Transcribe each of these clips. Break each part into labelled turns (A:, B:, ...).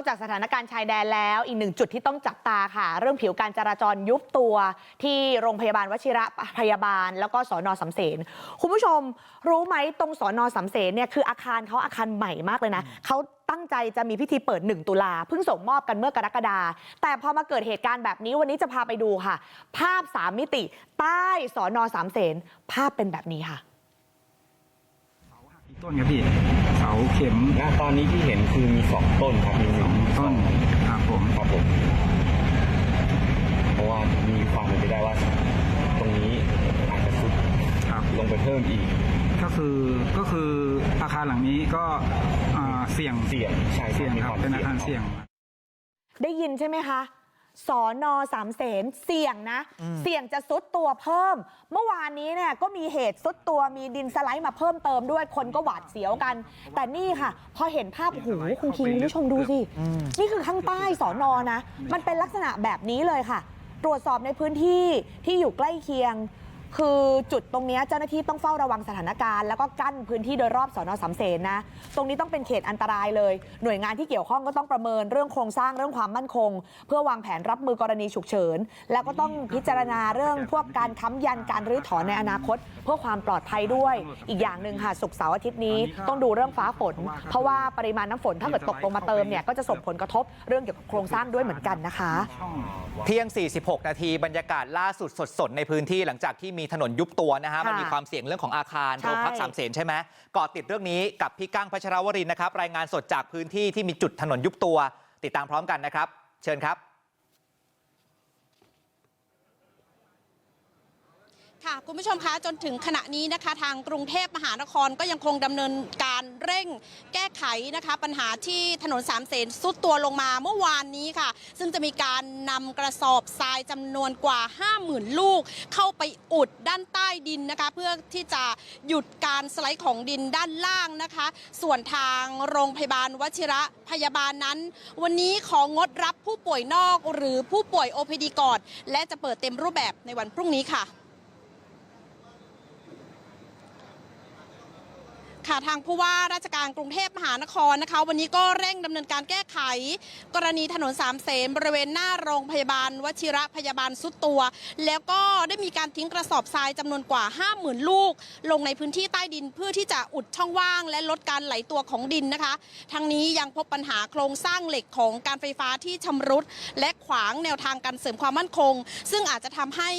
A: อกจากสถานการณ์ชายแดนแล้วอีกหนึ่งจุดที่ต้องจับตาค่ะ เรื่องผิวการจราจรยุบตัวที่โรงพยาบาลวชิระพยาบาล แล้วก็สอนอสำเสนคุณผู้ชมรู้ไหมตรงสอนอสำเสนเนี่ยคืออาคารเขาอาคารใหม่มากเลยนะเขาตั้งใจจะมีพิธีเปิด 1 ตุลาเพิ่งส่งมอบกันเมื่อกรกฎาแต่พอมาเกิดเหตุการณ์แบบนี้วันนี้จะพาไปดูค่ะ ภาพสามมิติใต้สอนอสามเสนภาพเป็นแบบนี้ค่ะ
B: เสาหักอีก ต้นครับพี่เสาเข็ม
C: ณตอนนี้ที่เห็นคือมีสองต้นครับมีห
B: ส
C: นึ่
B: องงต้นครับผม
C: ครับผมเพราะว่ามีความเป็นไปได้ว่า ตรงนี้อาจจะซุด
B: ครับ
C: ลงไปเพิ่มอีก
B: ก็คือก็คืออาคารหลังนี้ก็อ่าเสี่ยง
C: เสี่ยงใช่
B: เสี่ยง
C: มี
B: ครับ
C: วม
B: เป็นอาคารเสี่ยง
A: ได้ยินใช่ไหมคะ สอนอสามเสนเสี่ยงนะ เสี่ยงจะซุดตัวเพิ่ม เมื่อวานนี้เนี่ยก็มีเหตุซุดตัวมีดินสไลด์มาเพิ่มเติมด้วยคนก็หวาดเสียวกัน แต่นี่ค่ะ พอเห็นภาพโอ้โหคุณคิงคุณผู้ชมดูสิ นี่คือข้างใต้สอนอนะ มันเป็นลักษณะแบบนี้เลยค่ะ ตรวจสอบในพื้นที่ที่อยู่ใกล้เคียง คือจุดตรงนี้เจ้าหน้าที่ต้องเฝ้าระวังสถานการณ์แล้วก็กั้นพื้นที่โดยรอบสอนอสามเสนนะตรงนี้ต้องเป็นเขตอันตรายเลย หน่วยงานที่เกี่ยวข้องก็ต้องประเมินเรื่องโครงสร้างเรื่องความมั่นคง เพื่อวางแผนรับมือกรณีฉุกเฉิน แล้วก็ต้องพิจารณาเรื่องพวกการค้ำยันการรื้อถอนในอนาคต เพื่อความปลอดภัยด้วย อีกอย่างหนึ่งค่ะศุกร์เสาร์อาทิตย์นี้ต้องดูเรื่องฟ้าฝน เพราะว่าปริมาณน้ำฝนถ้าเกิดตกลงมาเติมเนี่ยก็จะส่งผลกระทบเรื่องเกี่ยวกับโครงสร้างด้วยเหมือนกันนะคะ
B: ช่อง
D: เที่ยง 46 นาทีบรรยากาศล่าสุดสดๆในพื้นที่หลังจากที่มีถนนยุบตัวนะฮะ
A: ค่ะ
D: มันมีความเสี่ยงเรื่องของอาคาร
A: ใช่
D: โรงพักสามเสนใช่ไหมเกาะติดเรื่องนี้กับพี่กั้งพัชรวรินทร์นะครับรายงานสดจากพื้นที่ที่มีจุดถนนยุบตัว ติดตามพร้อมกันนะครับ เชิญครับ
E: ค่ะคุณผู้ชมคะจนถึงขณะนี้นะคะ ทางกรุงเทพมหานครก็ยังคงดำเนินการเร่งแก้ไขนะคะ ปัญหาที่ถนนสามเสนซุดตัวลงมาเมื่อวานนี้ค่ะ ซึ่งจะมีการนำกระสอบทรายจำนวนกว่า 50,000 ลูก เข้าไปอุดด้านใต้ดินนะคะ เพื่อที่จะหยุดการสไลด์ของดินด้านล่างนะคะ ส่วนทางโรงพยาบาลวชิระพยาบาลนั้น วันนี้ของงดรับผู้ป่วยนอกหรือผู้ป่วย OPD ก่อนและจะเปิดเต็มรูปแบบในวันพรุ่งนี้ค่ะ ค่ะทางผู้ว่าราชการกรุงเทพมหานครนะคะ วันนี้ก็เร่งดำเนินการแก้ไข กรณีถนนสามเสนบริเวณหน้าโรงพยาบาล วชิระพยาบาลสุดตัว แล้วก็ได้มีการทิ้งกระสอบทรายจำนวนกว่า 50,000 ลูก ลงในพื้นที่ใต้ดินเพื่อที่จะอุดช่องว่าง และลดการไหลตัวของดินนะคะ ทั้งนี้ยังพบปัญหาโครงสร้างเหล็กของการไฟฟ้าที่ชำรุด และขวางแนวทางการเสริมความมั่นคง ซึ่งอาจจะทำให้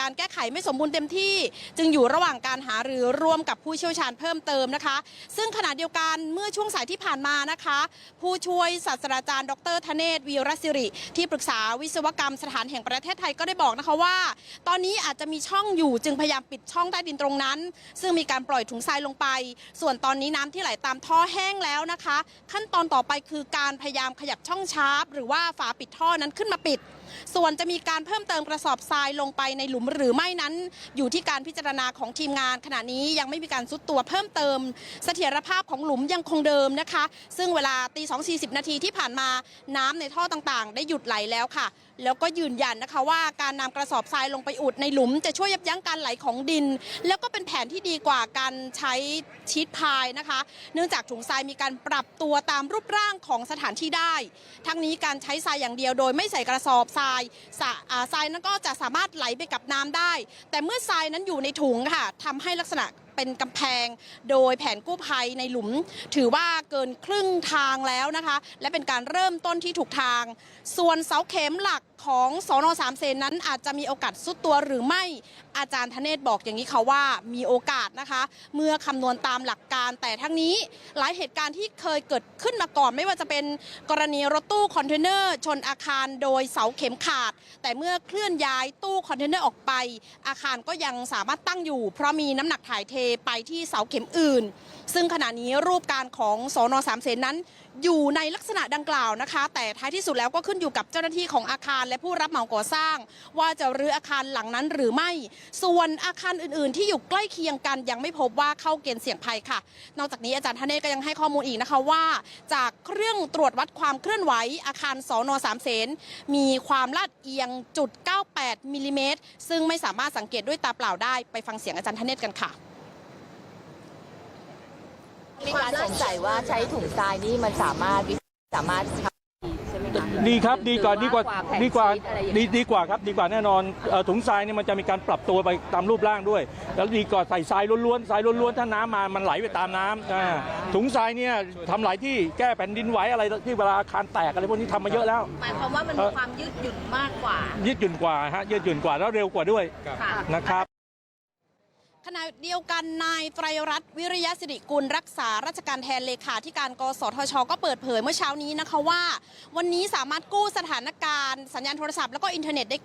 E: การแก้ไขไม่สมบูรณ์เต็มที่ จึงอยู่ระหว่างการหารือร่วมกับผู้เชี่ยวชาญเพิ่มเติมนะคะ ซึ่งขณะเดียวกันเมื่อช่วงสายที่ผ่านมานะคะ ผู้ช่วยศาสตราจารย์ ดรธเนศวีรศิริ ที่ปรึกษาวิศวกรรมสถานแห่งประเทศไทยก็ได้บอกนะคะว่า ตอนนี้อาจจะมีช่องอยู่จึงพยายามปิดช่องใต้ดินตรงนั้น ซึ่งมีการปล่อยถุงทรายลงไป ส่วนตอนนี้น้ำที่ไหลตามท่อแห้งแล้วนะคะ ขั้นตอนต่อไปคือการพยายามขยับช่องชาร์ปหรือว่าฝาปิดท่อนั้นขึ้นมาปิด ส่วนจะมีการเพิ่มเติมกระสอบทรายลงไปในหลุมหรือไม่นั้น อยู่ที่การพิจารณาของทีมงาน ขณะนี้ยังไม่มีการซุดตัวเพิ่มเติม เสถียรภาพของหลุมยังคงเดิมนะคะ ซึ่งเวลาตี2 40นาทีที่ผ่านมาน้ำในท่อต่างๆ ได้หยุดไหลแล้วค่ะ แล้วก็ยืนยันนะคะว่าการนำกระสอบทรายลงไปอุดในหลุม จะช่วยยับยั้งการไหลของดิน แล้วก็เป็นแผนที่ดีกว่าการใช้ชีทพายนะคะ เนื่องจากถุงทรายมีการปรับตัวตามรูปร่างของสถานที่ได้ ทั้งนี้การใช้ทรายอย่างเดียวโดยไม่ใส่กระสอบทรายทรายนั้นก็จะสามารถไหลไปกับน้ำได้ แต่เมื่อทรายนั้นอยู่ในถุงค่ะทำให้ลักษณะ เป็นกำแพง โดยแผนกู้ภัยในหลุม ถือว่าเกินครึ่งทางแล้วนะคะ และเป็นการเริ่มต้นที่ถูกทาง ส่วนเสาเข็มหลักของสอนอสามเซนนั้นอาจจะมีโอกาสสุดตัวหรือไม่อาจารย์ธเนศบอกอย่างนี้ค่ะว่ามีโอกาสนะคะ เมื่อคำนวณตามหลักการแต่ทั้งนี้หลายเหตุการณ์ที่เคยเกิดขึ้นมาก่อน ไม่ว่าจะเป็นกรณีรถตู้คอนเทนเนอร์ชนอาคารโดยเสาเข็มขาด แต่เมื่อเคลื่อนย้ายตู้คอนเทนเนอร์ออกไป อาคารก็ยังสามารถตั้งอยู่ เพราะมีน้ำหนักถ่ายเทไปที่เสาเข็มอื่น ซึ่งขณะนี้รูปการของสอนอสามเสนนั้นอยู่ในลักษณะดังกล่าวนะคะ แต่ท้ายที่สุดแล้วก็ขึ้นอยู่กับเจ้าหน้าที่ของอาคารและผู้รับเหมาก่อสร้าง ว่าจะรื้ออาคารหลังนั้นหรือไม่ ส่วนอาคารอื่น ๆ ที่อยู่ใกล้เคียงกันยังไม่พบว่าเข้าเกณฑ์เสี่ยงภัยค่ะ นอกจากนี้อาจารย์ธเนศก็ยังให้ข้อมูลอีกนะคะว่า จากเครื่องตรวจวัดความเคลื่อนไหวอาคารสอนอสามเสนมีความลาดเอียงจุด98มิลลิเมตรซึ่งไม่สามารถสังเกตด้วยตาเปล่าได้ไปฟังเสียงอาจารย์ธเนศกันค่ะ
F: มีการสงสัยว่าใช้ถุงทรายนี่มันสามารถวิสามารถทดีครับดีกว่าดีกว่า
G: แผ่น
F: ดีกว่า
G: ชีทอะไรอย่าง
F: ดี
G: เงี้ย
F: ดีกว่าครับดีกว่าแน่นอนเอ่อถุงทรายเนี่ยมันจะมีการปรับตัวไปตามรูปร่างด้วย แล้วดีกว่าใส่ทรายล้วนๆทรายล้วนๆถ้าน้ำมามันไหลไปตามน้ำอ่าถุงทรายเนี่ยทำหลายที่แก้แผ่นดินไหวอะไรที่เวลาอาคารแตกอะไรพวกนี้ทำมาเยอะแล้ว
G: หมายความว่ามันมีความยืดหยุ่นมากกว่า
F: ยืดหยุ่นกว่าฮะยืดหยุ่นกว่าแล้วเร็วกว่าด้วย
G: ค่ะ
F: นะครับ
E: ขณะเดียวกันนายไตรรัตน์วิริยสิริกุลรักษาราชการแทนเลขาธิการกสทช ก็เปิดเผยเมื่อเช้านี้นะคะว่า วันนี้สามารถกู้สถานการณ์สัญญาณโทรศัพท์แล้วก็อินเทอร์เน็ตได้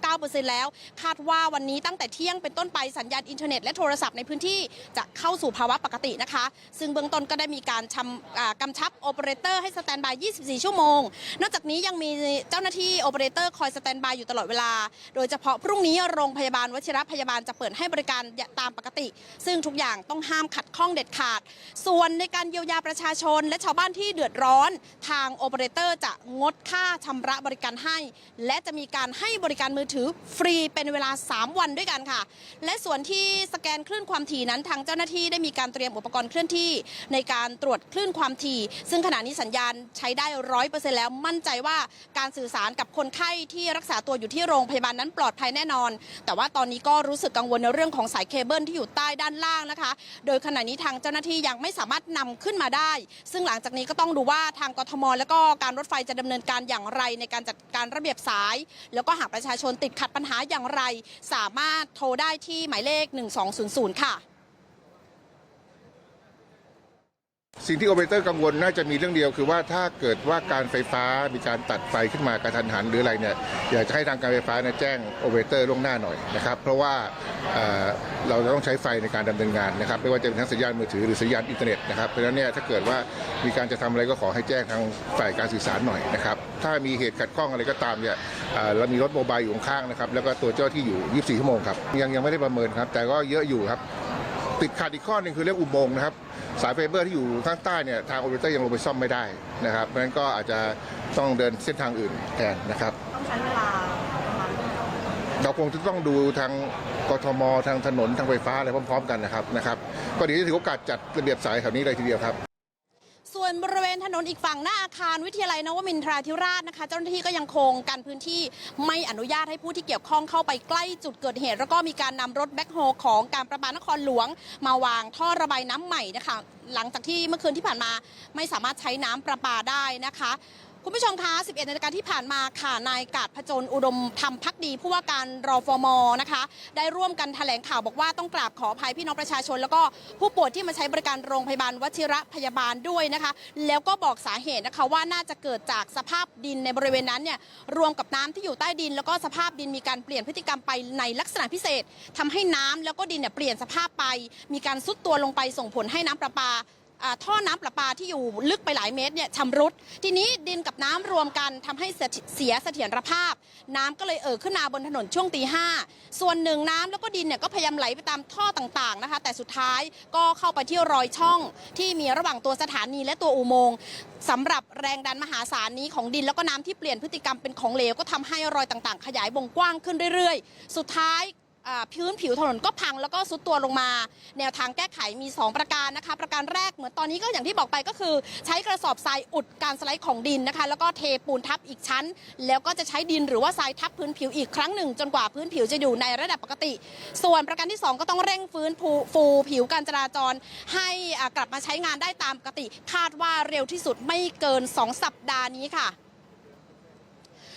E: 99.99%แล้ว คาดว่าวันนี้ตั้งแต่เที่ยงเป็นต้นไปสัญญาณอินเทอร์เน็ตและโทรศัพท์ในพื้นที่จะเข้าสู่ภาวะปกตินะคะ ซึ่งเบื้องต้นก็ได้มีการชำกำชับโอเปอเรเตอร์ให้สแตนบาย 24 ชั่วโมง นอกจากนี้ยังมีเจ้าหน้าที่โอเปอเรเตอร์คอยสแตนบายอยู่ตลอดเวลา โดยเฉพาะพรุ่งนี้โรงพยาบาลวชิรพยาบาลจะเปิดให้บริการตามปกติ ซึ่งทุกอย่างต้องห้ามขัดข้องเด็ดขาด ส่วนในการเยียวยาประชาชน และชาวบ้านที่เดือดร้อน ทางโอเปอเรเตอร์จะงดค่าชำระบริการให้ และจะมีการให้บริการมือถือฟรีเป็นเวลา 3 วันด้วยกันค่ะ และส่วนที่สแกนคลื่นความถี่นั้นทางเจ้าหน้าที่ได้มีการเตรียมอุปกรณ์เคลื่อนที่ ในการตรวจคลื่นความถี่ ซึ่งขณะนี้สัญญาณใช้ได้ร้อยเปอร์เซ็นต์แล้วมั่นใจว่าการสื่อสารกับคนไข้ที่รักษาตัวอยู่ที่โรงพยาบาลนั้นปลอดภัยแน่นอน แต่ว่าตอนนี้ก็รู้สึกกังวลในเรื่องของสายเคเบิลที่อยู่ใต้ด้านล่างนะคะ โดยขณะนี้ทางเจ้าหน้าที่ยังไม่สามารถนำขึ้นมาได้ ซึ่งหลังจากนี้ก็ต้องดูว่าทางกทม แล้วก็การรถไฟจะดำเนินการอย่างไรในการจัดการระเบียบสาย แล้วก็หากประชาชนติดขัดปัญหาอย่างไร สามารถโทรได้ที่หมายเลข 1200 ค่ะ
H: สิ่งที่โอเปอเรเตอร์กังวลน่าจะมีเรื่องเดียวคือว่าถ้าเกิดว่าการไฟฟ้ามีการตัดไฟขึ้นมากระทันหันหรืออะไรเนี่ยอยากจะให้ทางการไฟฟ้าเนี่ยแจ้งโอเปอเรเตอร์ล่วงหน้าหน่อยนะครับเพราะว่าเอ่อเราจะต้องใช้ไฟในการดำเนินงานนะครับไม่ว่าจะเป็นทั้งสัญญาณมือถือหรือสัญญาณอินเทอร์เน็ตนะครับเพราะฉะนั้นเนี่ยถ้าเกิดว่ามีการจะทำอะไรก็ขอให้แจ้งทางฝ่ายการสื่อสารหน่อยนะครับถ้ามีเหตุขัดข้องอะไรก็ตามเนี่ยเอ่อเรามีรถโมบายอยู่ข้างๆนะครับแล้วก็ตัวเจ้าที่อยู่ 24 ชั่วโมงครับยังยังไม่ได้ประเมินครับแต่ก็เยอะอยู่ครับ ติดขัดอีกข้อหนึ่งคือเรื่องอุโมงค์นะครับ สายไฟเบอร์ที่อยู่ข้างใต้เนี่ยทางโอเปอเรเตอร์ยังลงไปซ่อมไม่ได้นะครับเพราะฉะนั้นก็อาจจะต้องเดินเส้นทางอื่นแทนนะครับ
A: ต้องใช้เวลา
H: เราคงจะต้องดูทางกทมทางถนนทางไฟฟ้าอะไรพร้อม ๆ กันนะครับนะครับ ก็เดี๋ยวจะถือโอกาสจัดระเบียบสายแถวนี้เลยทีเดียวครับ
E: ส่วนบริเวณถนนอีกฝั่งหน้าอาคารวิทยาลัยนวมินทราธิราชนะคะ เจ้าหน้าที่ก็ยังคงกันพื้นที่ไม่อนุญาตให้ผู้ที่เกี่ยวข้องเข้าไปใกล้จุดเกิดเหตุ แล้วก็มีการนำรถแบ็คโฮของการประปานครหลวง มาวางท่อระบายน้ำใหม่นะคะ หลังจากที่เมื่อคืนที่ผ่านมาไม่สามารถใช้น้ำประปาได้นะคะ คุณผู้ชมคะ 11 นาฬิกาที่ผ่านมาค่ะ นายกาดพจนอุดมธรรมพักดี ผู้ว่าการรอฟมนะคะ ได้ร่วมกันแถลงข่าวบอกว่าต้องกราบขออภัยพี่น้องประชาชน แล้วก็ผู้ป่วยที่มาใช้บริการโรงพยาบาลวชิระพยาบาลด้วยนะคะ แล้วก็บอกสาเหตุนะคะว่าน่าจะเกิดจากสภาพดินในบริเวณนั้นเนี่ยรวมกับน้ำที่อยู่ใต้ดิน แล้วก็สภาพดินมีการเปลี่ยนพฤติกรรมไปในลักษณะพิเศษทำให้น้ำแล้วก็ดินเนี่ยเปลี่ยนสภาพไป มีการซุดตัวลงไปส่งผลให้น้ำประปา ท่อน้ำประปาที่อยู่ลึกไปหลายเมตรเนี่ยชำรุด ทีนี้ดินกับน้ำรวมกันทำให้เสียเสถียรภาพ น้ำก็เลยเอ่อขึ้นมาบนถนนช่วงตีห้าส่วนหนึ่งน้ำแล้วก็ดินเนี่ยก็พยายามไหลไปตามท่อต่างๆนะคะ แต่สุดท้ายก็เข้าไปที่รอยช่องที่มีระหว่างตัวสถานีและตัวอุโมงค์สำหรับแรงดันมหาศาลนี้ของดินแล้วก็น้ำที่เปลี่ยนพฤติกรรมเป็นของเหลวก็ทำให้รอยต่างๆ ขยายวงกว้างขึ้นเรื่อยๆ สุดท้าย พื้นผิวถนนก็พังแล้วก็ซุดตัวลงมา แนวทางแก้ไขมี 2 ประการนะคะ ประการแรกเหมือนตอนนี้ก็อย่างที่บอกไปก็คือ ใช้กระสอบทรายอุดการสไลด์ของดินนะคะ แล้วก็เทปูนทับอีกชั้น แล้วก็จะใช้ดินหรือว่าทรายทับพื้นผิวอีกครั้งหนึ่ง จนกว่าพื้นผิวจะอยู่ในระดับปกติ ส่วนประการที่ 2 ก็ต้องเร่งฟื้นฟูผิวการจราจร ให้อ่ากลับมาใช้งานได้ตามปกติ คาดว่าเร็วที่สุดไม่เกิน 2 สัปดาห์นี้ค่ะ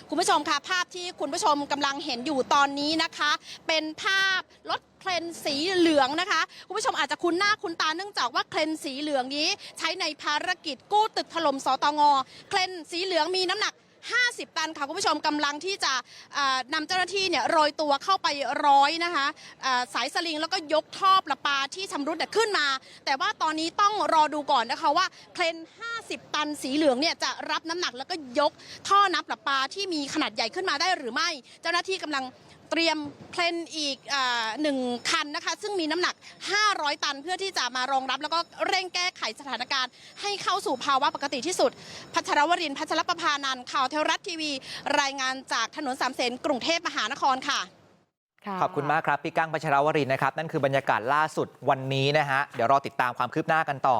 E: คุณผู้ชมคะภาพที่คุณผู้ชมกำลังเห็นอยู่ตอนนี้นะคะ เป็นภาพรถเคลนสีเหลืองนะคะคุณผู้ชมอาจจะคุ้นหน้าคุ้นตาเนื่องจากว่าเคลนสีเหลืองนี้ ใช้ในภารกิจกู้ตึกถล่มสตงเคลนสีเหลืองมีน้ำหนัก 50 ตันค่ะคุณผู้ชมกำลังที่จะนำนำเจ้าหน้าที่เนี่ยโรยตัวเข้าไปร้อยนะคะสายสลิงแล้วก็ยกท่อประปาที่ชำรุดเนี่ยขึ้นมา แต่ว่าตอนนี้ต้องรอดูก่อนนะคะว่าเคลน50 ตันสีเหลืองเนี่ยจะรับน้ำหนักแล้วก็ยกท่อน้ำประปาที่มีขนาดใหญ่ขึ้นมาได้หรือไม่ เจ้าหน้าที่กำลัง เตรียมเพลนอีกอาหนึ่งคันนะคะ ซึ่งมีน้ำหนัก 500 ตันเพื่อที่จะมารองรับ แล้วก็เร่งแก้ไขสถานการณ์ ให้เข้าสู่ภาวะปกติที่สุด พัชรวรินทร์พัชรประภานันท์ข่าวเทวรัฐทีวี รายงานจากถนนสามเสนกรุงเทพมหานครค่ะ
A: ค่ะ
D: ขอบคุณมากครับ พี่กั้งพัชรวรินทร์นะครับ นั่นคือบรรยากาศล่าสุดวันนี้นะฮะ เดี๋ยวรอติดตามความคืบหน้ากันต่อ